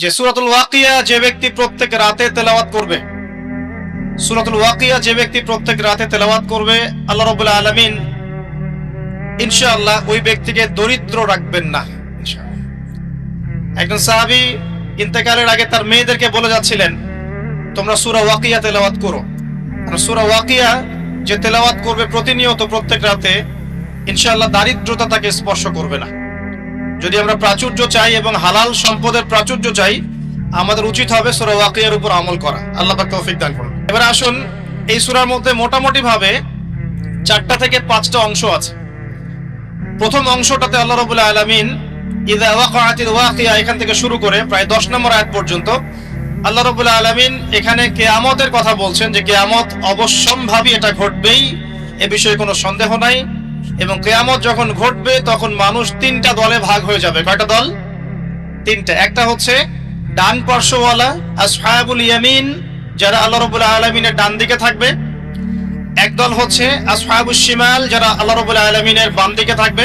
যে সুরাতুল ওয়াকিয়া যে ব্যক্তি প্রত্যেক রাতে তেলাওয়াত করবে, সুরাতুল ওয়াকিয়া যে ব্যক্তি প্রত্যেক রাতে তেলাওয়াত করবে, আল্লাহ রবুল্লাহ আলমিন ইনশাআল্লাহ ওই ব্যক্তিকে দরিদ্র রাখবেন না। একজন সাহাবি ইন্তেকালের আগে তার মেয়েদেরকে বলে যাচ্ছিলেন, তোমরা সুরা ওয়াকিয়া তেলাওয়াত করো সুরা ওয়াকিয়া যে তেলাওয়াত করবে প্রতিনিয়ত প্রত্যেক রাতে, ইনশাআল্লাহ দারিদ্রতা তাকে স্পর্শ করবে না যদি আমরা প্রাচুর্য চাই এবং হালাল সম্পদের প্রাচুর্য চাই, আমাদের উচিত হবে সুরা ওয়াকিয়ার উপর আমল করা। আল্লাহ পাক তৌফিক দান করুন। এবার আসুন, এই সুরার মধ্যে মোটামুটি ভাবে চারটা থেকে পাঁচটা অংশ আছে। প্রথম অংশটাতে আল্লাহ রাব্বুল আলামিন ইদা ওয়াকাআতিল ওয়াকিয়া এখান থেকে শুরু করে প্রায় 10 নম্বর আয়াত পর্যন্ত আল্লাহ রাব্বুল আলামিন এখানে কিয়ামতের কথা বলছেন যে কিয়ামত অবশ্যম্ভাবী এটা ঘটবেই, এ বিষয়ে কোনো সন্দেহ নাই। এবং কেয়ামত যখন ঘটবে, তখন মানুষ তিনটা দলে ভাগ হয়ে যাবে। কয়টা দল? তিনটা। একটা হচ্ছে ডান পার্শ্বওয়ালা, আসহাবুল ইয়ামিন, যারা আল্লাহ রাব্বুল আলামিনের ডান দিকে থাকবে। একদল হচ্ছে আসহাবুল শিমাল, যারা আল্লাহ রাব্বুল আলামিনের বাম দিকে থাকবে।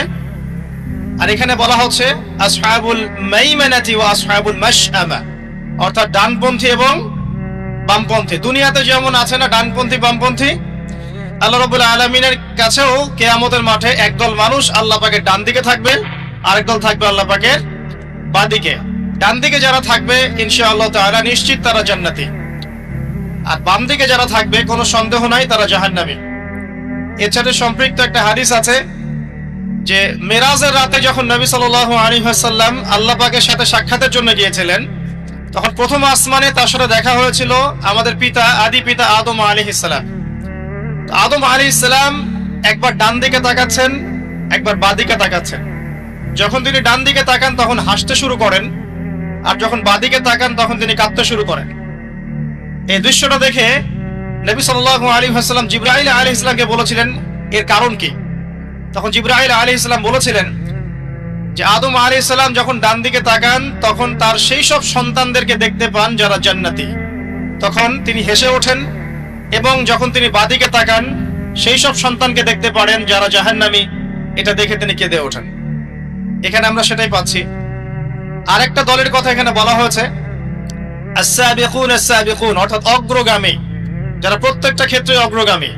আর এখানে বলা হচ্ছে আসহাবুল মাইমানাতি ওয়া আসহাবুল মাশআমা। অর্থাৎ ডানপন্থী এবং বামপন্থী। দুনিয়াতে যেমন আছে না ডানপন্থী, বামপন্থী আল্লাহ রাব্বুল আলামিনের কাছেও কেয়ামতের মাঠে একদল মানুষ আল্লাহ পাকের ডান দিকে থাকবে, আরেক দল থাকবে আল্লাহ পাকের বাদিকে ডান দিকে যারা থাকবে, ইনশাআল্লাহ তাআলা নিশ্চিত তারা জান্নাতি। আর বাম দিকে যারা থাকবে, কোনো সন্দেহ নাই, তারা জাহান্নামী। সাথে সম্পৃক্ত একটা হাদিস আছে যে, মেরাজের রাতে যখন নবী সাল্লাল্লাহু আলাইহি ওয়াসাল্লাম আল্লাহ পাকের সাথে সাক্ষাতের জন্য গিয়েছিলেন, তখন প্রথম আসমানে তার সাথে দেখা হয়েছিল আমাদের পিতা, আদি পিতা আদম আলাইহিস সালাম। তো আদম আলী ইসলাম একবার ডান দিকে তাকাচ্ছেন, একবার বাদিকে তাকাচ্ছেন। যখন তিনি ডান দিকে তাকান, তখন হাসতে শুরু করেন, আর যখন বাদিকে তাকান, তখন তিনি কাঁদতে শুরু করেন। এই দৃশ্যটা দেখে নবী সাল্লাল্লাহু আলী হাসাল্লাম জিব্রাহিল আলী ইসলামকে বলেছিলেন, এর কারণ কি? তখন জিব্রাহিল আলী ইসলাম বলেছিলেন যে, আদম আলী ইসলাম যখন ডান দিকে তাকান, তখন তার সেই সব সন্তানদেরকে দেখতে পান যারা জান্নাতি। তখন তিনি হেসে ওঠেন এবং যখন তিনি বাদিকে তাকান, সেই সব সন্তানকে দেখতে পারেন যারা জাহান্নামী। এটা দেখে তিনি কেঁদে ওঠেন। এখানে আমরা সেটাই পাচ্ছি। আরেকটা দলের কথা এখানে বলা হয়েছে। অর্থাৎ অগ্রগামী। যারা প্রত্যেকটা ক্ষেত্রে অগ্রগামী।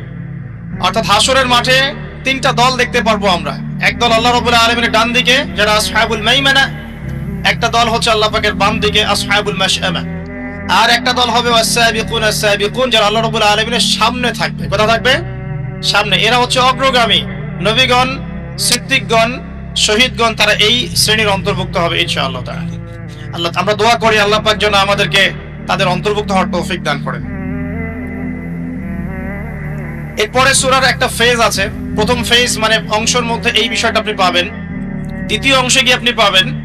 অর্থাৎ হাসরের মাঠে তিনটা দল দেখতে পারব আমরা। এক দল আল্লাহ রাব্বুল আলামিনের ডান দিকে যারা আসহাবুল মাইমানা, একটা দল হচ্ছে আল্লাহ পাকের বাম দিকে আসহাবুল মাশআমা। আর একটা দল হবে যারা আল্লাহ রাব্বুল আলামিনের সামনে থাকবে। কোথা থাকবে? সামনে। এরা হচ্ছে অগ্রগামী। নবীগণ, সিদ্দিকগণ, শহীদগণ, তারা এই শ্রেণির অন্তর্ভুক্ত হবে ইনশাআল্লাহ তাআলা। আল্লাহ, আমরা দোয়া করি আল্লাহ পাক যেন আমাদেরকে তাদের অন্তর্ভুক্ত হওয়ার তৌফিক দান করেন। এরপরে সূরার একটা ফেজ আছে। প্রথম ফেজ মানে অংশের মধ্যে এই বিষয়টা আপনি পাবেন। দ্বিতীয় অংশে গিয়ে আপনি পাবেন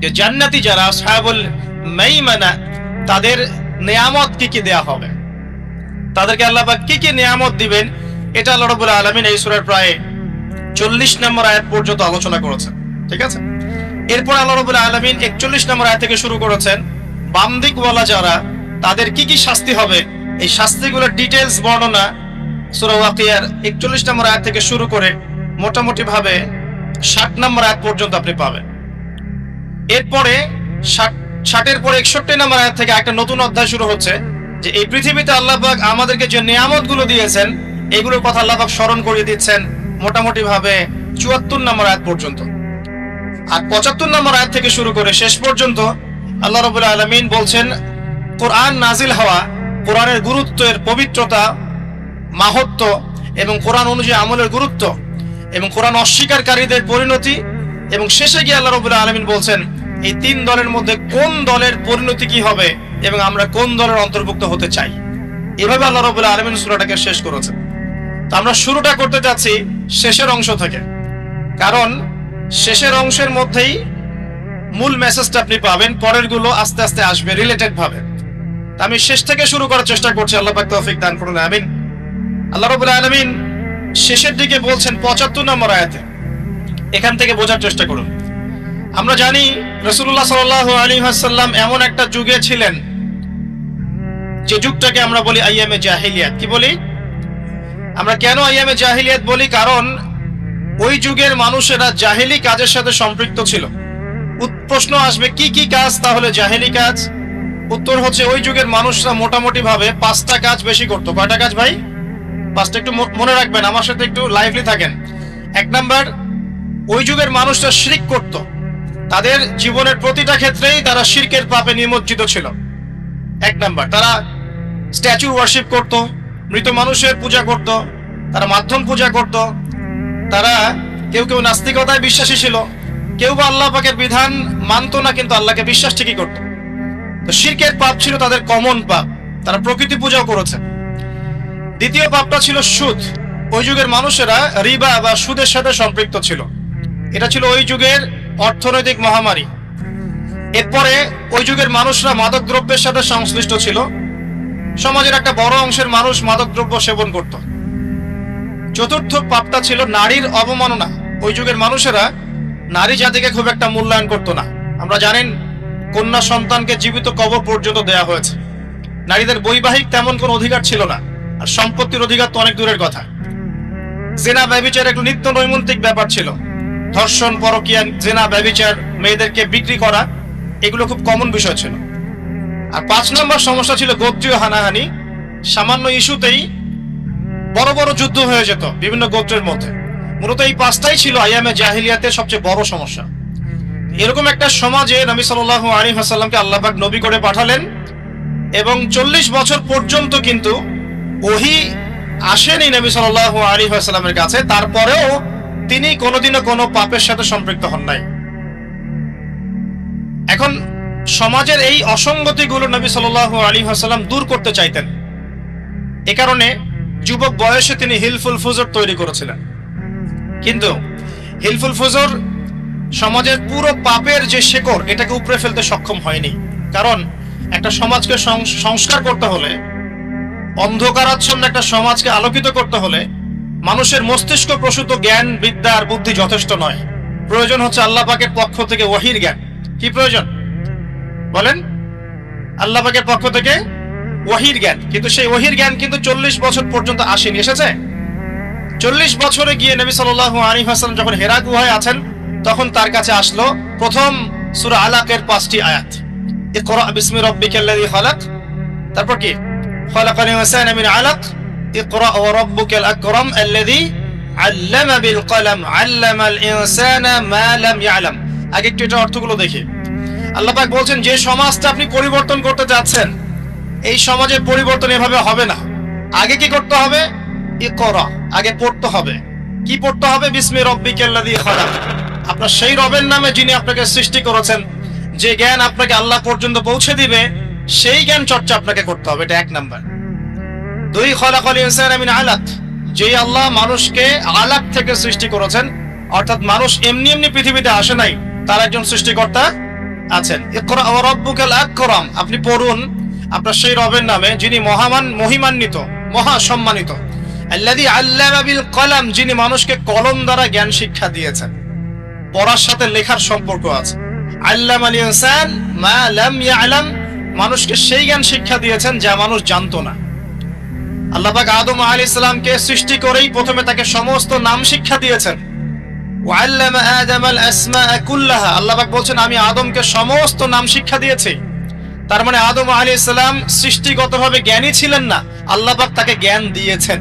যে জান্নাতি যারা, সাহাবুল মাইমানা তাদের নেয়ামত কি কি দেয়া হবে? তাদেরকে আল্লাহ পাক কি কি নেয়ামত দিবেন, এটা আল্লাহ রাব্বুল আলামিন এই সূরার প্রায় 40 নম্বর আয়াত পর্যন্ত আলোচনা করেছেন। ঠিক আছে? এরপর আল্লাহ রাব্বুল আলামিন 41 নম্বর আয়াত থেকে শুরু করেছেন, বাম দিকওয়ালা যারা, তাদের কি কি শাস্তি হবে? এই শাস্তিগুলোর ডিটেইলস বর্ণনা সূরা ওয়াকিয়ার 41 নম্বর আয়াত থেকে শুরু করে মোটামুটি ভাবে 60 নম্বর আয়াত পর্যন্ত আপনি পাবেন। এরপরে ষাট ষাটের পরে একষট্টি নম্বর আয়াত থেকে একটা নতুন অধ্যায় শুরু হচ্ছে যে এই পৃথিবীতে আল্লাহ পাক আমাদেরকে যে নিয়ামতগুলো দিয়েছেন, এগুলোর কথা আল্লাহ পাক স্মরণ করিয়ে দিচ্ছেন মোটামুটি ভাবে চুয়াত্তর নম্বর আয়াত পর্যন্ত। আর পঁচাত্তর নম্বর আয়াত থেকে শুরু করে শেষ পর্যন্ত আল্লাহ রবুল আলমিন বলছেন, কোরআন নাজিল হওয়া, কোরআনের গুরুত্বের পবিত্রতা মাহত্ব এবং কোরআন অনুযায়ী আমলের গুরুত্ব এবং কোরআন অস্বীকারীদের পরিণতি এবং শেষে গিয়ে আল্লাহ রবুল্লাহ আলমিন বলছেন এই তিন দলের মধ্যে কোন দলের পরিণতি কি হবে এবং আমরা কোন দলের অন্তর্ভুক্ত হতে চাই? এভাবে আল্লাহ রবুল্লাহ আলমিন সুরাটাকে শেষ করেছেন। তো আমরা শুরুটা করতে যাচ্ছি শেষের অংশ থেকে। কারণ শেষের অংশের মধ্যেই মূল মেসেজটা আপনি পাবেন পরেরগুলো আস্তে আস্তে আসবে রিলেটেড ভাবে। আমি শেষ থেকে শুরু করার চেষ্টা করছি, আল্লাহ তৌফিক দান করুন, আমিন। আল্লাহ রবুল্লাহ আলমিন শেষের দিকে বলছেন পঁচাত্তর নম্বর আয়াতে। এখান থেকে বোঝার চেষ্টা করুন। আমরা জানি রসুল্লাহ সাল আলী হাসাল্লাম এমন একটা যুগে ছিলেন যে যুগটাকে আমরা বলি আইয়ামে জাহিলিয়াত। কি বলি? আমরা কেন আইয়ামে জাহিলিয়াত বলি? কারণ ওই যুগের মানুষেরা জাহিলি কাজের সাথে সম্পৃক্ত ছিল। প্রশ্ন আসবে, কি কি কাজ? তাহলে জাহেলি কাজ। উত্তর হচ্ছে ওই যুগের মানুষরা মোটামুটি ভাবে পাঁচটা কাজ বেশি করতো। কয়টা কাজ ভাই? পাঁচটা একটু মনে রাখবেন, আমার সাথে একটু লাইভলি থাকেন। এক নাম্বার, ওই যুগের মানুষরা শিরিক করত। তাদের জীবনের প্রতিটা ক্ষেত্রেই তারা শিরকের পাপে নিমজ্জিত ছিল। এক নাম্বার, তারা স্ট্যাচু ওয়ার্শিপ করত, মৃত মানুষের পূজা করত, তারা মাধ্যম পূজা করত। তারা কেউ কেউ নাস্তিকতায় বিশ্বাসী ছিল, কেউ বা আল্লাহ পাকের বিধান মানতো না, কিন্তু আল্লাহকে বিশ্বাস ঠিকই করত। তো শিরকের পাপ ছিল তাদের কমন পাপ, তারা প্রকৃতি পূজাও করেছে। দ্বিতীয় পাপটা ছিল সুদ। ওই যুগের মানুষেরা রিবা বা সুদের সাথে সম্পৃক্ত ছিল। এটা ছিল ওই যুগের অর্থনৈতিক মহামারী। এরপরে ওই যুগের মানুষরা মাদক দ্রব্যের সাথে সংশ্লিষ্ট ছিল। সমাজের একটা বড় অংশের মানুষ মাদক দ্রব্য সেবন করত। চতুর্থ পাপটা ছিল নারীর অবমাননা। ওই যুগের মানুষেরা নারী জাতিকে খুব একটা মূল্যায়ন করত না। আমরা জানেন, কন্যা সন্তানকে জীবিত কবর পর্যন্ত দেয়া হয়েছে। নারীদের বৈবাহিক তেমন কোনো অধিকার ছিল না। আর সম্পত্তির অধিকার তো অনেক দূরের কথা। জেনা ব্যবিচার একটু নিত্য নৈমিত্তিক ব্যাপার ছিল। ধর্ষণ, পরকিয়া, জেনা, ব্যবিচার, মেয়েদেরকে বিক্রি করা, এগুলো খুব কমন বিষয় ছিল। আর পাঁচ নম্বর সমস্যা ছিল গোত্রীয় হানাহানি। সামান্য ইস্যুতেই বড় বড় যুদ্ধ হয়ে যেত বিভিন্ন গোত্রের মধ্যে। মূলত এই পাঁচটাই ছিল আইয়ামে জাহিলিয়াতে সবচেয়ে বড় সমস্যা। এরকম একটা সমাজে নবী সাল্লাল্লাহু আলাইহি ওয়াসাল্লামকে আল্লাহ পাক নবী করে পাঠালেন এবং চল্লিশ বছর পর্যন্ত কিন্তু ওহি আসেনি নবী সাল্লাল্লাহু আলাইহি ওয়াসাল্লামের কাছে। তারপরেও তিনি কোনোদিনও কোনো পাপের সাথে সম্পৃক্ত হন নাই। এখন সমাজের এই অসঙ্গতিগুলো নবী সাল্লাল্লাহু আলাইহি ওয়াসাল্লাম দূর করতে চাইতেন। এ কারণে যুবক বয়সে তিনি হিলফুল ফুজর তৈরি করেছিলেন। কিন্তু হিলফুল ফুজর সমাজের পুরো পাপের যে শেকড়, এটাকে উপরে ফেলতে সক্ষম হয়নি। কারণ একটা সমাজকে সংস্কার করতে হলে, অন্ধকারাচ্ছন্ন একটা সমাজকে আলোকিত করতে হলে মানুষের মস্তিষ্ক প্রসূত জ্ঞান, বিদ্যা আর বুদ্ধি যথেষ্ট নয়। প্রয়োজন হচ্ছে আল্লাহ পাকের পক্ষ থেকে ওহির জ্ঞান। কি প্রয়োজন? বলেন। আল্লাহ পাকের পক্ষ থেকে ওহির জ্ঞান। কিন্তু সেই ওহির জ্ঞান কিন্তু চল্লিশ বছর পর্যন্ত আসেনি, এসেছে? চল্লিশ বছরে গিয়ে নবী সাল্লাল্লাহু আলাইহি ওয়াসাল্লাম যখন হেরা গুহায় আছেন, তখন তার কাছে আসলো প্রথম সূরা আলাকের পাঁচটি আয়াত। তারপর কি? খালাকাল ইনসানা মিন আলাক। ওয়া রাব্বুকাল আকরাম আল্লাযী আল্লামা বিল কলম আল্লামাল ইনসানা মা লাম আগে একটু এটা অর্থগুলো দেখি। আল্লাহ পাক বলছেন, যে সমাজটা আপনি পরিবর্তন করতে যাচ্ছেন, এই সমাজে পরিবর্তন এভাবে হবে না। আগে কি করতে হবে? ইকরা, আগে পড়তে হবে। কি পড়তে হবে? বিসমি রব্বিকাল্লাযী খালাক। আপনার সেই রবের নামে যিনি আপনাকে সৃষ্টি করেছেন, যে জ্ঞান আপনাকে আল্লাহ পর্যন্ত পৌঁছে দিবে, সেই জ্ঞান চর্চা আপনাকে করতে হবে। এটা এক নাম্বার। দুই খলাকল ইনসান মিন আলাক। যেই আল্লাহ মানুষকে আলাক থেকে সৃষ্টি করেছেন, অর্থাৎ মানুষ এমনি এমনি পৃথিবীতে আসে নাই, তার একজন সৃষ্টিকর্তা আছেন। আপনি পড়ুন, আপনার সেই রবের নামে, যিনি মহামান, মহিমান্বিত, মহা সম্মানিত। বিল কলম, যিনি মানুষকে কলম দ্বারা জ্ঞান শিক্ষা দিয়েছেন। পড়ার সাথে লেখার সম্পর্ক আছে। আল্লাম আল ইনসান মা লাম মানুষকে সেই জ্ঞান শিক্ষা দিয়েছেন যা মানুষ জানতো না। আল্লাহ পাক আদম আলাইহিস সালামকে সৃষ্টি করেই প্রথমে তাকে সমস্ত নাম শিক্ষা দিয়েছেন। ওয়াল্লাম আদম আল আসমা কুল্লাহা। আল্লাহ বলছেন, আমি আদমকে সমস্ত নাম শিক্ষা দিয়েছি। তার মানে আদম আলাইহিস সালাম সৃষ্টিগতভাবে জ্ঞানী ছিলেন না, আল্লাহ পাক তাকে জ্ঞান দিয়েছেন।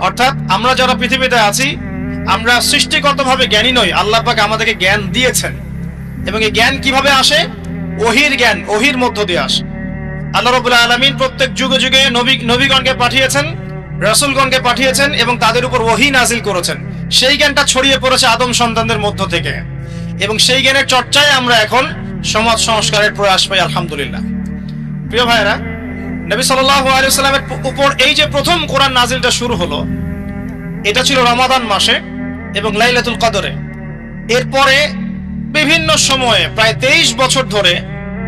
অর্থাৎ আমরা যারা পৃথিবীতে আছি, আমরা সৃষ্টিগতভাবে জ্ঞানী নই, আল্লাহ পাক আমাদেরকে জ্ঞান দিয়েছেন। এবং এই জ্ঞান কীভাবে আসে? ওহির জ্ঞান, ওহির মধ্য দিয়ে আসে। আল্লাহ রবুল্লা আলমিন প্রত্যেক যুগে যুগে নবী, নবীগণকে পাঠিয়েছেন, রসুলগণকে পাঠিয়েছেন এবং তাদের উপর ওহি নাজিল করেছেন। সেই জ্ঞানটা ছড়িয়ে পড়েছে আদম সন্তানদের মধ্য থেকে। এবং সেই জ্ঞানের চর্চায় আমরা এখন সমাজ সংস্কারের প্রয়াস পাই, আলহামদুলিল্লাহ। প্রিয় ভাইয়েরা, নবী সাল্লামের উপর এই যে প্রথম কোরআন নাজিলটা শুরু হলো, এটা ছিল রমাদান মাসে এবং লাইলাতুল কদরে। এরপরে বিভিন্ন সময়ে, প্রায় তেইশ বছর ধরে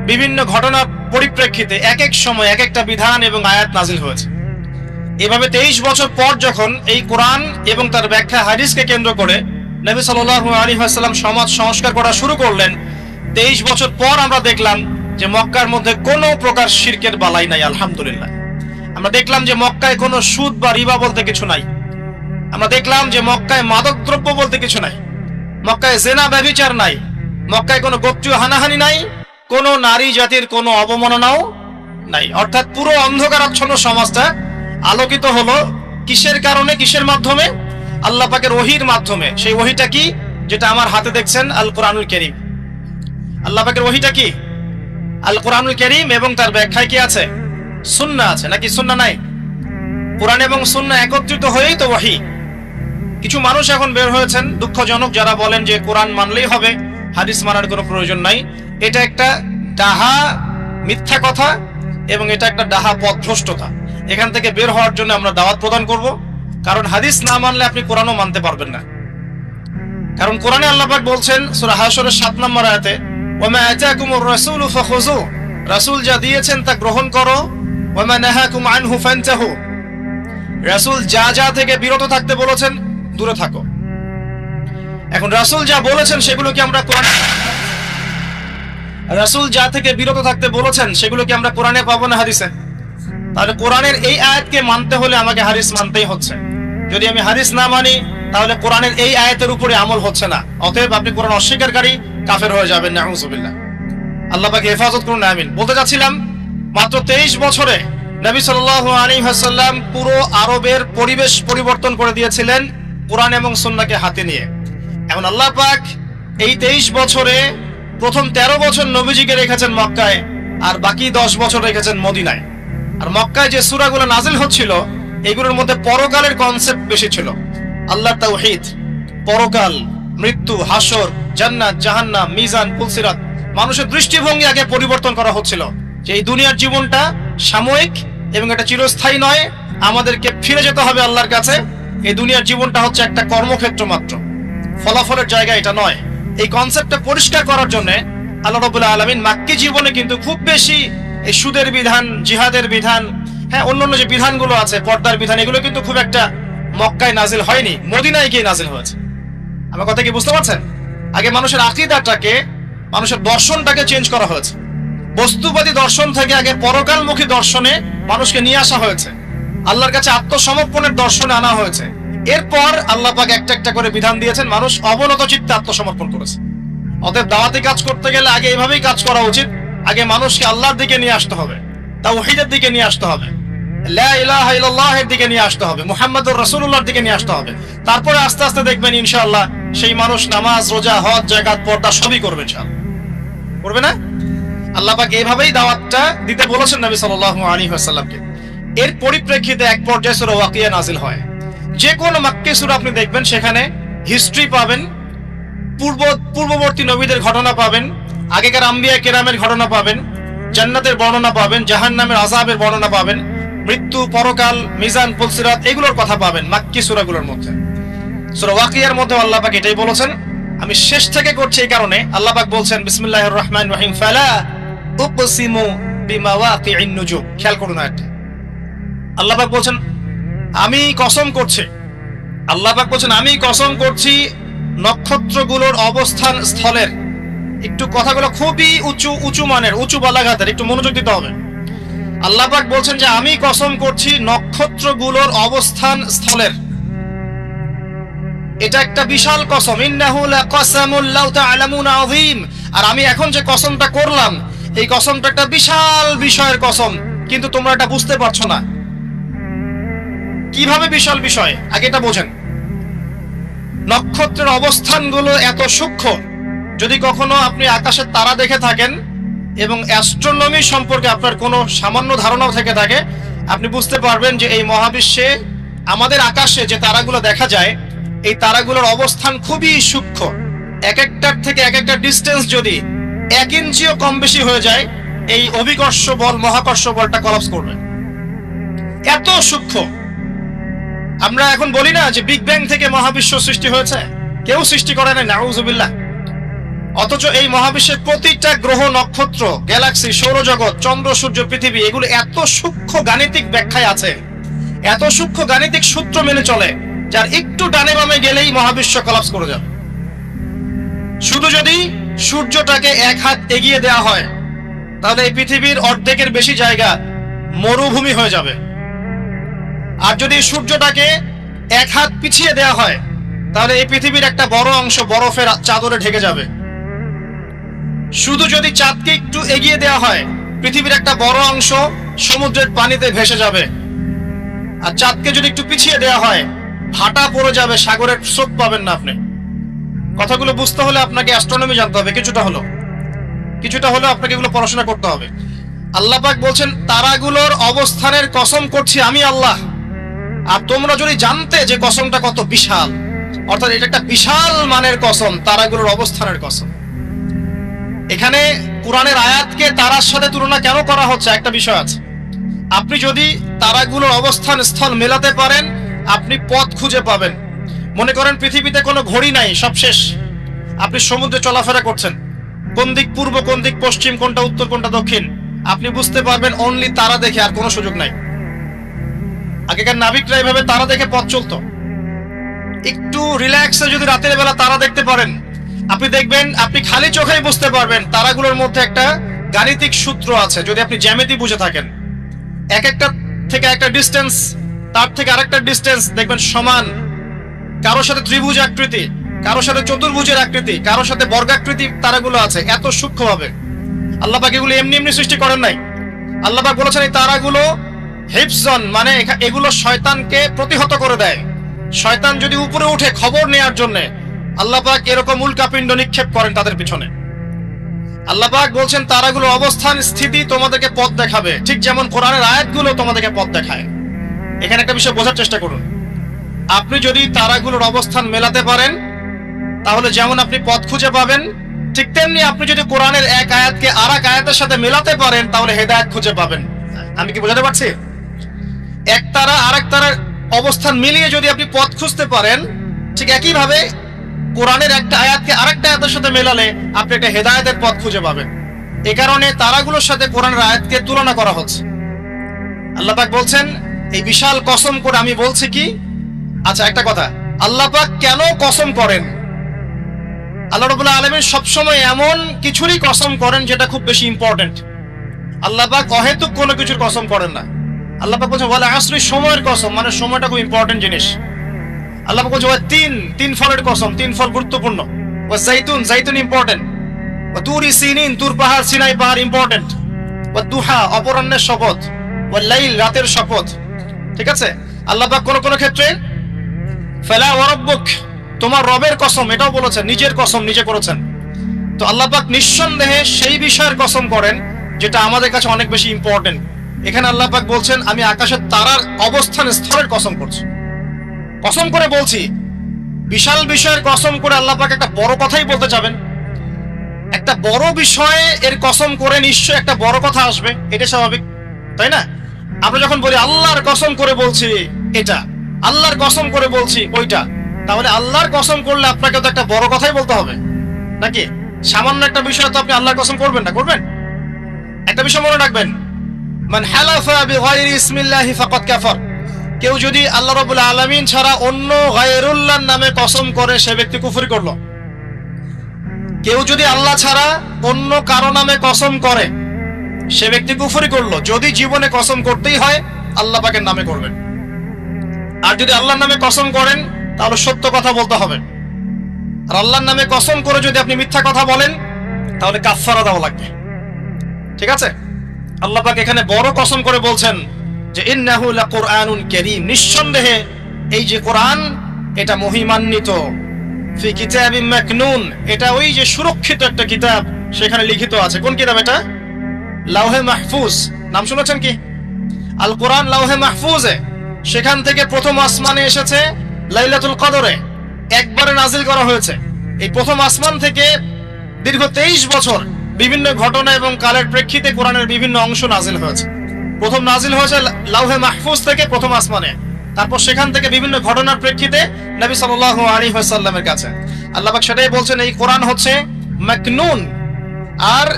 বিভিন্ন ঘটনার পরিপ্রেক্ষিতে এক এক সময় এক একটা বিধান এবং আয়াত নাজিল হয়েছে। এভাবে তেইশ বছর পর যখন এই কোরআন এবং তার ব্যাখ্যা হাদিসকে কেন্দ্র করে নবী আলাইহি ওয়াসাল্লাম সমাজ সংস্কার করা শুরু করলেন, তেইশ বছর পর আমরা দেখলাম যে মক্কার মধ্যে কোনো প্রকার শিরকের বালাই নাই, আলহামদুলিল্লাহ। আমরা দেখলাম যে মক্কায় কোনো সুদ বা রিবা বলতে কিছু নাই। আমরা দেখলাম যে মক্কায় মাদক দ্রব্য বলতে কিছু নাই। মক্কায় জেনা ব্যভিচার নাই। মক্কায় কোনো গোত্রীয় হানাহানি নাই। কোনো নারী জাতির কোনো অবমাননাও নাই। অর্থাৎ পুরো অন্ধকারাচ্ছন্ন সমাজটা আলোকিত হলো কিসের কারণে, কিসের মাধ্যমে? আল্লাহ পাকের ওহির মাধ্যমে। সেই ওহিটা কি? যেটা আমার হাতে দেখছেন আল কোরআনুল করিম। আল্লাহ পাকের ওহিটা কি? আল কোরআনুল করিম এবং তার ব্যাখ্যায় কি আছে? সুন্না আছে, নাকি সুন্না নাই? কোরআন এবং সুন্না একত্রিত হয়েই তো ওহি। কিছু মানুষ এখন বের হয়েছেন, দুঃখজনক, যারা বলেন যে কোরআন মানলেই হবে, হাদিস মানার কোনো প্রয়োজন নাই। এটা একটা ডাহা মিথ্যা কথা এবং এটা একটা ডাহা পথভ্রষ্টতা। এখান থেকে বের হওয়ার জন্য আমরা দাওয়াত প্রদান করব। কারণ হাদিস না মানলে আপনি কোরআনও মানতে পারবেন না। কারণ কোরআনে আল্লাহ পাক বলছেন, সূরা হাশরের 7 নম্বর আয়াতে ওমা আতাকুমুর রাসূলু ফাখুযু রাসূল যা দিয়েছেন তা গ্রহণ করো। ওমা নাহাকুম আনহু ফান্তাহু। রাসূল যা যা থেকে বিরত থাকতে বলেছেন, দূরে থাকো। এখন রাসূল যা বলেছেন, সেগুলো কি আমরা কোরআনে রাসূল যা থেকে বিরত থাকতে বলেছেন, সেগুলো কি আমরা কোরআনে পাবো না হাদিসে? তাহলে কোরআনের এই আয়াতকে মানতে হলে আমাকে হাদিস মানতেই হচ্ছে। যদি আমি হাদিস না মানি, তাহলে কোরআনের এই আয়াতের উপরে আমল হচ্ছে না। অতএব আপনি কোরআন অস্বীকারী, কাফের হয়ে যাবেন, নাউজুবিল্লাহ। আল্লাহ পাকে হেফাজত করুন, আমিন। বলতে যাচ্ছিলাম মাত্র তেইশ বছরে নবী সাল্লাল্লাহু আলাইহি ওয়াসাল্লাম পুরো আরবের পরিবেশ পরিবর্তন করে দিয়েছিলেন কোরআন এবং সুন্নাহকে হাতে নিয়ে। এখন আল্লাহ পাক এই তেইশ বছরে প্রথম তেরো বছর নবীজিকে রেখেছেন মক্কায়, আর বাকি দশ বছর রেখেছেন মদিনায়। আর মক্কায় যে সূরাগুলো নাজিল হচ্ছিল, এগুলোর মধ্যে পরকালের কনসেপ্ট বেশি ছিল। আল্লাহ তাওহীদ, পরকাল, মৃত্যু হাসর জান্নাত জাহান্না মিজান পুলসিরাত মানুষের দৃষ্টিভঙ্গি আগে পরিবর্তন করা হচ্ছিল। যে এই দুনিয়ার জীবনটা সাময়িক এবং এটা চিরস্থায়ী নয়, আমাদেরকে ফিরে যেতে হবে আল্লাহর কাছে। এই দুনিয়ার জীবনটা হচ্ছে একটা কর্মক্ষেত্র মাত্র। ফলাফলের জায়গা এটা নয়। এই কনসেপ্টটা পরিষ্কার করার জন্য আল্লাহ রবুল্লাহ আলমিন মাক্কি জীবনে কিন্তু খুব বেশি এই সুদের বিধান, জিহাদের বিধান হ্যাঁ অন্যান্য যে বিধানগুলো আছে, পর্দার বিধান, এগুলো কিন্তু খুব একটা মক্কায় নাজিল হয়নি, মদিনায় গিয়ে নাজিল হয়েছে। আমার কথা কি বুঝতে পারছেন? আগে মানুষের আকিদাটাকে, মানুষের দর্শনটাকে চেঞ্জ করা হয়েছে। বস্তুবাদী দর্শন থেকে আগে পরকালমুখী দর্শনে মানুষকে নিয়ে আসা হয়েছে। আল্লাহর কাছে আত্মসমর্পণের দর্শনে আনা হয়েছে। এরপর আল্লাহ পাক একটা একটা করে বিধান দিয়েছেন, মানুষ অবনত চিত্তে আত্মসমর্পণ করেছে। অতএব দাওয়াতি কাজ করতে গেলে আগে এইভাবেই কাজ করা উচিত, আগে মানুষকে আল্লাহর দিকে নিয়ে আসতে হবে, তাওহীদের দিকে নিয়ে আসতে হবে, লা ইলাহা ইল্লাল্লাহের দিকে নিয়ে আসতে হবে, মুহাম্মদুর রাসূলুল্লাহর দিকে নিয়ে আসতে হবে। তারপরে আস্তে আস্তে দেখবেন ইনশাআল্লাহ সেই মানুষ নামাজ, রোজা, হজ জাকাত পর্দা সবই করবে ইনশাআল্লাহ। করবে না? আল্লাহ পাক এইভাবেই দাওয়াতটা দিতে বলেছেন নবী সাল্লাল্লাহু আলাইহি ওয়াসাল্লামকে। এর পরিপ্রেক্ষিতে এক পর্যায়ে সূরা ওয়াকিয়া নাজিল হয়। যে কোনো মাক্কি সূরা আপনি দেখবেন, সেখানে হিস্ট্রি পাবেন, পূর্ব, পূর্ববর্তী নবীদের ঘটনা পাবেন, আগেকার আম্বিয়া কেরামের ঘটনা পাবেন, জান্নাতের বর্ণনা পাবেন, জাহান্নামের আজাবের বর্ণনা পাবেন, মৃত্যু, পরকাল, মিজান পুলসিরাত এগুলোর কথা পাবেন মাক্কি সূরাগুলোর মধ্যে। সূরা ওয়াকিয়ার মধ্যে আল্লাহ পাক এটাই বলেছেন, আমি শেষ থেকে করছি এই কারণে, আল্লাহ পাক বলছেন, বিসমিল্লাহির রহমানির রহিম, ফালা খেয়াল করুন এটা আল্লাহ পাক বলছেন আমি কসম করছি। আল্লাহ পাক বলছেন, আমি কসম করছি নক্ষত্রগুলোর অবস্থান স্থলের। একটু কথাগুলো খুবই উঁচু উঁচু মানের, উঁচু বালাঘাতের, একটু মনোযোগ দিতে হবে। আল্লাহ পাক বলছেন যে, আমি কসম করছি নক্ষত্রগুলোর অবস্থান স্থলের। এটা একটা বিশাল কসম। আযীম। আর আমি এখন যে কসমটা করলাম, এই কসমটা একটা বিশাল বিষয়ের কসম। কিন্তু তোমরা এটা বুঝতে পারছ না। কীভাবে বিশাল বিষয়? আগে এটা বোঝেন। নক্ষত্রের অবস্থানগুলো এত সূক্ষ্ম, যদি কখনো আপনি আকাশের তারা দেখে থাকেন এবং অ্যাস্ট্রোনমি সম্পর্কে আপনার কোনো সামান্য ধারণাও থেকে থাকে, আপনি বুঝতে পারবেন যে এই মহাবিশ্বে আমাদের আকাশে যে তারাগুলো দেখা যায়, এই তারাগুলোর অবস্থান খুবই সূক্ষ্ম। এক একটার থেকে এক একটা ডিস্টেন্স যদি এক ইঞ্চিও কম বেশি হয়ে যায়, এই অভিকর্ষ বল, মহাকর্ষ বলটা কলাপস করবে। এত সূক্ষ্ম। আমরা এখন বলি না যে বিগ ব্যাং থেকে মহাবিশ্ব সৃষ্টি হয়েছে। কেউ সৃষ্টি করে নাই, নাউজুবিল্লাহ। অথচ এই মহাবিশ্বের প্রতিটা গ্রহ, নক্ষত্র, গ্যালাক্সি, সৌরজগৎ, চন্দ্র, সূর্য, পৃথিবী, এগুলো এত সূক্ষ্ম গাণিতিক ব্যাখ্যায় আছে, এত সূক্ষ্ম গাণিতিক সূত্র মেনে চলে, যার একটু ডানে বামে গেলেই মহাবিশ্ব কলাপস করে যাবে। শুধু যদি সূর্যটাকে এক হাত এগিয়ে দেওয়া হয়, তাহলে এই পৃথিবীর অর্ধেকের বেশি জায়গা মরুভূমি হয়ে যাবে। আর যদি সূর্যটাকে এক হাত পিছিয়ে দেওয়া হয়, তাহলে এই পৃথিবীর একটা বড় অংশ বরফের চাদরে ঢেকে যাবে। শুধু যদি চাঁদকে একটু এগিয়ে দেওয়া হয়, পৃথিবীর একটা বড় অংশ সমুদ্রের পানিতে ভেসে যাবে। আর চাঁদকে যদি একটু পিছিয়ে দেওয়া হয়, ভাটা পড়ে যাবে, সাগরের স্রোত পাবেন না আপনি। কথাগুলো বুঝতে হলে আপনাকে অ্যাস্ট্রোনমি জানতে হবে, কিছুটা হলো। কিছুটা হলেও আপনাকে এগুলো পড়াশোনা করতে হবে। আল্লাহ পাক বলছেন, তারাগুলোর অবস্থানের কসম করছি আমি আল্লাহ। আর তোমরা যদি জানতে যে কসমটা কত বিশাল, অর্থাৎ এটা একটা বিশাল মানের কসম, তারাগুলোর অবস্থানের কসম। এখানে কোরআনের আয়াতকে তারার সাথে তুলনা কেন করা হচ্ছে? একটা বিষয় আছে। আপনি যদি তারাগুলোর অবস্থান স্থল মেলাতে পারেন, আপনি পথ খুঁজে পাবেন। মনে করেন পৃথিবীতে কোনো ঘড়ি নাই, সব শেষ। আপনি সমুদ্রে চলাফেরা করছেন। কোন দিক পূর্ব, কোন দিক পশ্চিম, কোনটা উত্তর, কোনটা দক্ষিণ, আপনি বুঝতে পারবেন অনলি তারা দেখে আর কোনো সুযোগ নাই। আগেকার নাবিকরা এভাবে তারা দেখে পথ চলতো। একটু রিল্যাক্সে যদি রাতের বেলা তারা দেখতে পারেন, আপনি দেখবেন, আপনি খালি চোখেই বুঝতে পারবেন তারাগুলোর মধ্যে একটা গাণিতিক সূত্র আছে, যদি আপনি জ্যামিতি বুঝে থাকেন। এক একটা থেকে একটা ডিস্টেন্স তার থেকে আরেকটা ডিস্টেন্স দেখবেন সমান। কারোর সাথে ত্রিভুজ আকৃতি, কারোর সাথে চতুর্ভুজের আকৃতি, কারোর সাথে বর্গাকৃতি তারাগুলো আছে, এত সূক্ষ্মভাবে। আল্লাহ পাক এগুলো এমনি এমনি সৃষ্টি করেন নাই। আল্লাহ পাক বলেছেন এই তারাগুলো হিপজন মানে এগুলো শয়তানকে প্রতিহত করে দেয়। শয়তান যদি উপরে উঠে খবর নেয়ার জন্য আল্লাহ পাক এরকম উল্কাপিণ্ড নিক্ষেপ করেন তাদের পিছনে। আল্লাহ পাক বলছেন তারাগুলো অবস্থান, স্থিতি তোমাদেরকে পথ দেখাবে। ঠিক যেমন কোরআনের আয়াতগুলো তোমাদেরকে পথ দেখায়। এখানে একটা বিষয় বোঝার চেষ্টা করুন। আপনি যদি তারাগুলোর অবস্থান মেলাতে পারেন, তাহলে যেমন আপনি পথ খুঁজে পাবেন, ঠিক তেমনি আপনি যদি কোরআনের এক আয়াতকে আর এক আয়াতের সাথে মেলাতে পারেন, তাহলে হেদায়েত খুঁজে পাবেন। আমি কি বোঝাতে পারছি? এক তারা আর এক তারার অবস্থান মিলিয়ে যদি আপনি পথ খুঁজতে পারেন, ঠিক একইভাবে কোরআনের একটা আয়াতকে আরেকটা আয়াতের সাথে মেলালে আপনি একটা হেদায়েতের পথ খুঁজে পাবেন। এ কারণে তারাগুলোর সাথে কোরআনের আয়াতকে তুলনা করা হচ্ছে। আল্লাহ পাক বলছেন, এই বিশাল কসম করে আমি বলছি কি? আচ্ছা একটা কথা। আল্লাহ পাক কেন কসম করেন? আল্লাহ রবুল্লাহ আলমীর সবসময় এমন কিছুরই কসম করেন যেটা খুব বেশি ইম্পর্টেন্ট আল্লাহ পাক অহেতুক কোনো কিছুর কসম করেন না। আল্লাহ পাক বলছেন বলে আসরি সময়ের কসম মানে সময়টা খুব ইম্পর্টেন্ট জিনিস। আল্লাহ বলছে "ওয়া তিন তিন ফলের কসম, তিন ফল গুরুত্বপূর্ণ। ও জাইতুন জাইতুন ইম্পর্টেন্ট ও তুরি সিনিন, তুর পাহাড়, সিনাই পাহাড় ইম্পর্টেন্ট ও দুহা, অপরাহ্নের শপথ। ও লাইল, রাতের শপথ। ঠিক আছে? আল্লাহ পাক কোন কোন ক্ষেত্রে, ফেলা ওরব্বুক তোমার রবের কসম, এটাও বলেছেন, নিজের কসম নিজে করেছেন। তো আল্লাহ পাক নিঃসন্দেহে সেই বিষয়ের কসম করেন, যেটা আমাদের কাছে অনেক বেশি ইম্পর্টেন্ট এখানে আল্লাহ পাক বলছেন, আমি আকাশের তারার অবস্থান স্তরের কসম করছি। কসম করে বলছি, বিশাল বিষয়ের কসম করে আল্লাহ পাক একটা বড় কথাই বলতে যাবেন। একটা বড় বিষয়ে এর কসম করে নিশ্চয় একটা বড় কথা আসবে, এটা স্বাভাবিক, তাই না? আমরা যখন বলি আল্লাহর কসম করে বলছি এটা, আল্লাহর কসম করে বলছি ওইটা, তাহলে আল্লাহর কসম করলে আপনাকে তো একটা বড় কথাই বলতে হবে, নাকি? সামান্য একটা বিষয় তো আপনি আল্লাহর কসম করবেন না, করবেন? একটা বিষয় মনে রাখবেন মান হালাফা বিগাইরি ইসমিল্লাহি ফাকাদ কাফার। কেউ যদি আল্লাহ রাব্বুল আলামিন ছাড়া অন্য গায়রুল্লাহর নামে কসম করে সে ব্যক্তি কুফরি করল। কেউ যদি আল্লাহ ছাড়া অন্য কারও নামে কসম করে, সে ব্যক্তি কুফরি করল। যদি জীবনে কসম করতেই হয়, আল্লাহ পাকের নামে করবেন। আর যদি আল্লাহর নামে কসম করেন, তাহলে সত্য কথা বলতে হবে। আর আল্লাহর নামে কসম করে যদি আপনি মিথ্যা কথা বলেন, তাহলে কাফফারা দেওয়া লাগবে। ঠিক আছে? আল্লাহ পাক এখানে বড় কসম করে বলছেন যে, ইন্নাহু কারীম। নিঃসন্দেহে এই যে কোরআন, এটা মহিমান্বিত। ফি কিতাবিম মাকনুন, এটা ওই যে সুরক্ষিত একটা কিতাব, সেখানে লিখিত আছে। কোন কিতাব এটা? লাউহে মাহফুজ। নাম শুনেছেন কি? আল কোরআন লাউহে মাহফুজে। সেখান থেকে প্রথম আসমানে এসেছে লাইলাতুল কদরে। একবারে নাজিল করা হয়েছে। এই প্রথম আসমান থেকে দীর্ঘ তেইশ বছর বিভিন্ন ঘটনা এবং কালের প্রেক্ষিতে কোরআনের বিভিন্ন অংশ নাজিল হয়েছে। প্রথম নাজিল হয়েছে লাউহে মাহফুজ থেকে প্রথম আসমানে। তারপর সেখান থেকে বিভিন্ন ঘটনার প্রেক্ষিতে নবী সাল্লাল্লাহু আলাইহি ওয়াসাল্লামের কাছে। আল্লাহ পাক সেটাই বলছেন, এই কোরআন হচ্ছে মাকনুন আর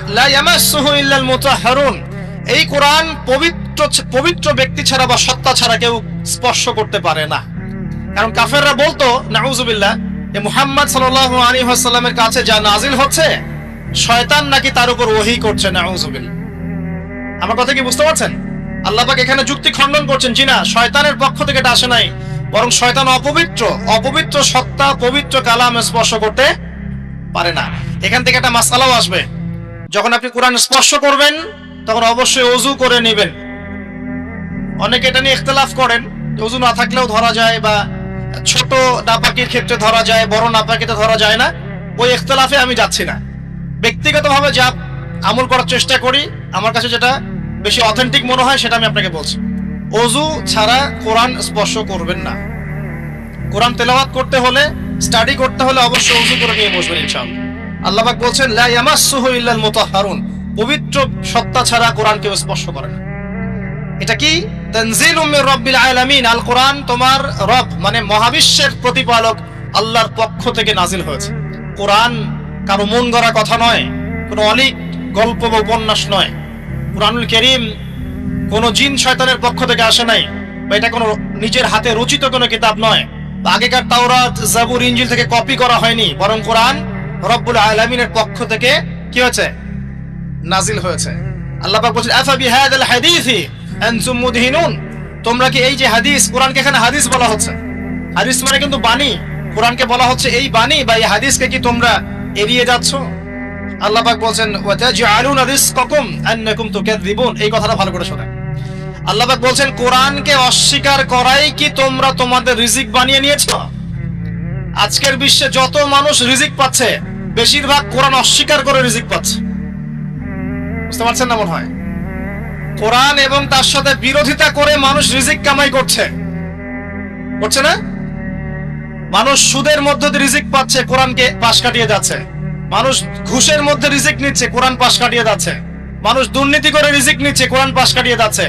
এই কোরআন পবিত্র পবিত্র ব্যক্তি ছাড়া বা সত্তা ছাড়া কেউ স্পর্শ করতে পারে না। কারণ কাফেররা বলতো নাউজুবিল্লাহ যে মুহাম্মদ সাল্লাল্লাহু আলাইহি ওয়াসাল্লামের কাছে যা নাজিল হচ্ছে শয়তান নাকি তার উপর ওহি করছে নাউজুবিল্লাহ আমার কথা কি বুঝতে পারছেন? আল্লাহ পাক এখানে যুক্তি খণ্ডন করছেন, জি না, শয়তানের পক্ষ থেকে এটা আসে নাই। বরং শয়তান অপবিত্র অপবিত্র সত্তা, পবিত্র কালাম স্পর্শ করতে পারে না। এখান থেকে একটা মাসালাও আসবে। যখন আপনি কোরআন স্পর্শ করবেন, তখন অবশ্যই অজু করে নেবেন। অনেকে এটা নিয়ে ইখতলাফ করেন অজু না থাকলেও ধরা যায় বা ছোট নাপাকির ক্ষেত্রে ধরা যায়, বড় নাপাকিতে ধরা যায় না। ওই ইখতলাফে আমি যাচ্ছি না। ব্যক্তিগতভাবে যা আমল করার চেষ্টা করি, আমার কাছে যেটা বেশি অথেন্টিক মনে হয় সেটা আমি আপনাকে বলছি। অজু ছাড়া কোরআন স্পর্শ করবেন না। কোরআন তেলাওয়াত করতে হলে স্টাডি করতে হলে অবশ্যই অজু করে নিয়ে বসবেন ইনশাআল্লাহ। আল্লাহ পাক বলছেন, লা মুতাহহারুন পবিত্র সত্তা ছাড়া কোরআন কেউ স্পর্শ করে না। এটা কি? তানজিলুম মির রাব্বিল আলামিন। আল কোরআন তোমার রব মানে মহাবিশ্বের প্রতিপালক আল্লাহর পক্ষ থেকে নাজিল হয়েছে। কোরআন কারও মন গড়া কথা নয়, কোনো অলিক গল্প বা উপন্যাস নয়। কোরআনুল করিম কোনো জিন শয়তানের পক্ষ থেকে আসে নাই, বা এটা কোনো নিজের হাতে রচিত কোনো কিতাব নয় আগেকার তাওরাত, জাবুর ইঞ্জিল থেকে কপি করা হয়নি, বরং কোরআন রব্বুল আলামিনের পক্ষ থেকে কি হয়েছে? নাজিল হয়েছে। আল্লাহ পাক বলছেন, আফা বিহাদাল হাদিসি আনতুম তোমরা কি এই যে হাদিস, কোরআনকে এখানে হাদিস বলা হচ্ছে? হাদিস মানে কিন্তু বাণী। কোরআনকে বলা হচ্ছে এই বাণী বা এই হাদিসকে কি তোমরা এড়িয়ে যাচ্ছ? আল্লাহ বলছেন, ওয়াতাজআলুনা এই কথাটা ভালো করে শোনেন। আল্লাহ পাক বলছেন, কোরআনকে অস্বীকার করাই কি তোমরা তোমাদের রিজিক বানিয়ে নিয়েছো? আজকের বিশ্বে যত মানুষ রিজিক পাচ্ছে, বেশিরভাগ কোরআন অস্বীকার করে রিজিক পাচ্ছে। বুঝতে পারছেন না মনে হয়? কোরআন এবং তার সাথে বিরোধিতা করে মানুষ রিজিক কামাই করছে। করছে না? মানুষ সুদের মধ্যে রিজিক পাচ্ছে, কোরআনকে পাশ কাটিয়ে যাচ্ছে। মানুষ ঘুষের মধ্যে রিজিক নিচ্ছে, কোরআন পাশ কাটিয়ে যাচ্ছে। মানুষ দুর্নীতি করে রিজিক নিচ্ছে, কোরআন পাশ কাটিয়ে যাচ্ছে।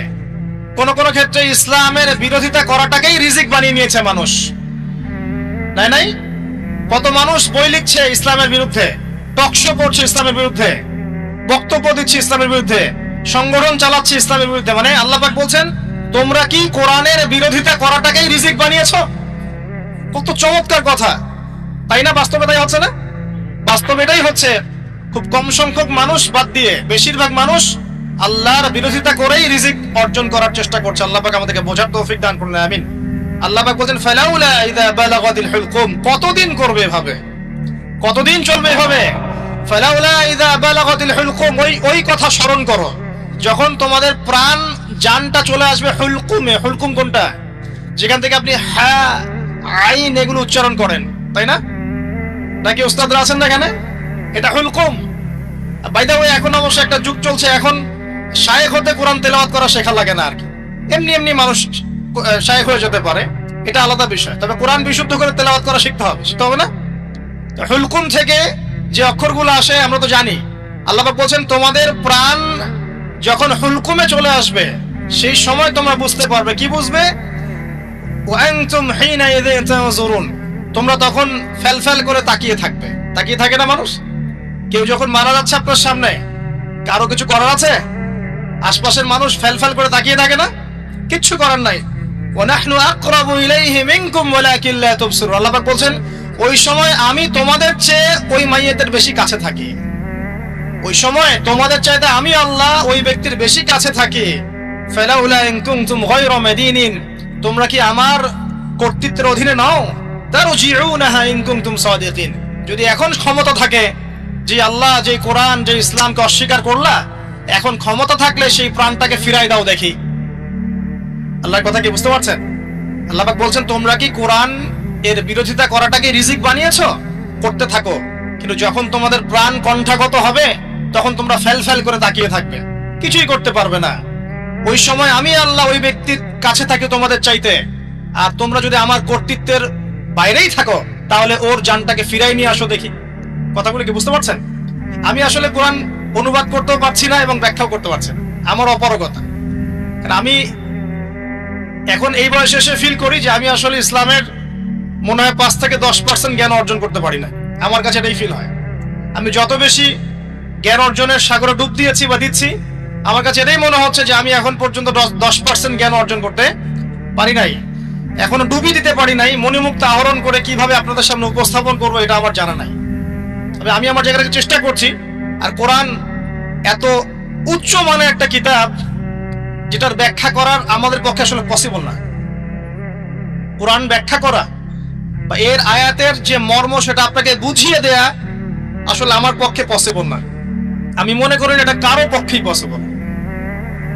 কোন কোন ক্ষেত্রে ইসলামের বিরোধিতা করাটাকেই রিজিক বানিয়ে নিয়েছে মানুষ। নাই নাই? কত মানুষ বই লিখছে ইসলামের বিরুদ্ধে টকশো করছে ইসলামের বিরুদ্ধে, বক্তব্য দিচ্ছে ইসলামের বিরুদ্ধে, সংগঠন চালাচ্ছে ইসলামের বিরুদ্ধে। মানে আল্লাহ বলছেন, তোমরা কি কোরআনের বিরোধিতা করাটাকেই রিজিক বানিয়েছো? কত চমৎকার কথা। তাই না বাস্তবে তাই হচ্ছে না? বাস্তবে এটাই হচ্ছে, খুব কম সংখ্যক মানুষ বাদ দিয়ে বেশিরভাগ মানুষ আল্লাহর বিরোধিতা করেই রিজিক অর্জন করার চেষ্টা করছে। আল্লাহ পাক আমাদেরকে বোঝার তৌফিক দান করলেন আমিন। আল্লাহ পাক বলছেন, ফালাউলা ইযা বালাগাতিল হুলকুম কতদিন করবে এভাবে? কতদিন চলবে এভাবে? ফালাউলা ইযা বালাগাতিল হুলকুম ওই ওই কথা স্মরণ করো। যখন তোমাদের প্রাণ, জানটা চলে আসবে হুলকুমে। হুলকুম কোনটা? যেখান থেকে আপনি হ্যাঁ আইন এগুলো উচ্চারণ করেন, তাই না? নাকি উস্তাদরা আছেন না এখানে? এটা হুলকুম বাইদা ওই এখন অবশ্য একটা যুগ চলছে, এখন শায়েখ হতে কোরআন তেলাওয়াত করা শেখা লাগে না আর কি। এমনি এমনি মানুষ শায়েখ হয়ে যেতে পারে, এটা আলাদা বিষয়। তবে কোরআন বিশুদ্ধ করে তেলাওয়াত করা শিখতে হবে শিখতে হবে না? হুলকুম থেকে যে অক্ষরগুলো আসে, আমরা তো জানি। আল্লাহ বলছেন, তোমাদের প্রাণ যখন হুলকুমে চলে আসবে, সেই সময় তোমরা বুঝতে পারবে। কি বুঝবে? তোমরা তখন ফেলফেল করে তাকিয়ে থাকবে। তাকিয়ে থাকে না মানুষ? কেউ যখন মারা যাচ্ছে আপনার সামনে, কারও কিছু করার আছে? আশপাশের মানুষ ফেলফেল করে তাকিয়ে থাকে না? কিচ্ছু করার নাই। আল্লাহ বলছেন, ওই সময় আমি তোমাদের চেয়ে ওই মাইয়াদের বেশি কাছে থাকি। ওই সময় তোমাদের চাইতে আমি আল্লাহ ওই ব্যক্তির বেশি কাছে থাকি। ফালাউলা ইন কুনতুম গায়রা মাদিনিন। তোমরা কি আমার কর্তৃত্বের অধীনে নাও? ইন যদি এখন ক্ষমতা থাকে, যে আল্লাহ যে কোরআন, যে ইসলামকে অস্বীকার করলা, এখন ক্ষমতা থাকলে সেই প্রাণটাকে ফিরাই দাও দেখি। আল্লাহর কথা কি বুঝতে পারছেন? আল্লাহবাক বলছেন, তোমরা কি কোরআন এর বিরোধিতা করাটাকে রিজিক বানিয়েছ? করতে থাকো। কিন্তু যখন তোমাদের প্রাণ কণ্ঠাগত হবে, তখন তোমরা ফেল ফেল করে তাকিয়ে থাকবে। কিছুই করতে পারবে না। ওই সময় আমি আল্লাহ ওই ব্যক্তির কাছে থাকি তোমাদের চাইতে। আর তোমরা যদি আমার কর্তৃত্বের বাইরেই থাকো, তাহলে ওর জানটাকে ফিরাই নিয়ে আসো দেখি। কথাগুলো কি বুঝতে পারছেন? আমি আসলে কোরআন অনুবাদ করতেও পারছি না এবং ব্যাখ্যাও করতে পারছি না। আমার অপারগতা। আমি এখন এই বয়সে এসে ফিল করি যে আমি আসলে ইসলামের মনে হয় পাঁচ থেকে দশ পার্সেন্ট জ্ঞান অর্জন করতে পারি না। আমার কাছে এটাই ফিল হয়। আমি যত বেশি জ্ঞান অর্জনের সাগরে ডুব দিয়েছি বা দিচ্ছি আমার কাছে এটাই মনে হচ্ছে যে আমি এখন পর্যন্ত দশ- পার্সেন্ট জ্ঞান অর্জন করতে পারি নাই। এখনও ডুবি দিতে পারি নাই, মণিমুক্ত আহরণ করে কীভাবে আপনাদের সামনে উপস্থাপন করব এটা আমার জানা নাই। তবে আমি আমার জায়গা থেকে চেষ্টা করছি, আর কোরআন এত উচ্চ মানের একটা কিতাব যেটার ব্যাখ্যা করার আমাদের পক্ষে আসলে পসিবল না। কোরআন ব্যাখ্যা করা বা এর আয়াতের যে মর্ম সেটা আপনাকে বুঝিয়ে দেয়া আসলে আমার পক্ষে পসিবল না। আমি মনে করি না এটা কারও পক্ষেই পসিবল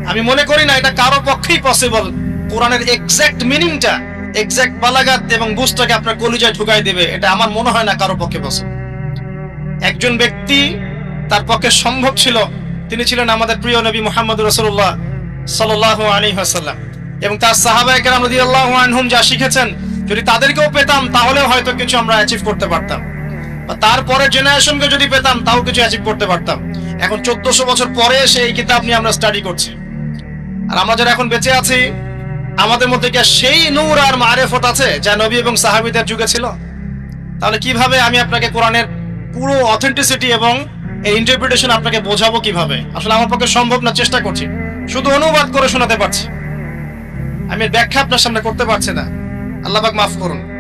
আমি মনে করি না, এটা কারও পক্ষেই পসিবল কোরআনের এক্সাক্ট মিনিংটা এক্সাক্ট বালাগাত এবং বুঝটাকে আপনার কলিজায় ঢুকাই দেবে, এটা আমার মনে হয় না কারও পক্ষে পসিবল একজন ব্যক্তি তার পক্ষে সম্ভব ছিল, তিনি ছিলেন আমাদের প্রিয় নবী মোহাম্মদ রসুল্লাহ সাল্লাহ আলী হাসাল্লাম এবং তার সাহাবাহিক রামদিয়াল্লাহ আনহুম যা শিখেছেন, যদি তাদেরকেও পেতাম, তাহলেও হয়তো কিছু আমরা অ্যাচিভ করতে পারতাম। বা তারপরের জেনারেশনকে যদি পেতাম, তাও কিছু অ্যাচিভ করতে পারতাম। এখন চোদ্দশো বছর পরে এসে এই কিতাব নিয়ে আমরা স্টাডি করছি। আর আমরা যারা এখন বেঁচে আছি, আমাদের মধ্যে কি সেই নূর আর মারেফত আছে যা নবী এবং সাহাবিদের যুগে ছিল? তাহলে কীভাবে আমি আপনাকে কোরআনের পুরো অথেন্টিসিটি এবং এই ইন্টারপ্রিটেশন আপনাকে বোঝাবো কীভাবে? আসলে আমার পক্ষে সম্ভব না, চেষ্টা করছি। শুধু অনুবাদ করে শোনাতে পারছি। আমি ব্যাখ্যা আপনার সামনে করতে পারছি না। আল্লাহবাক মাফ করুন।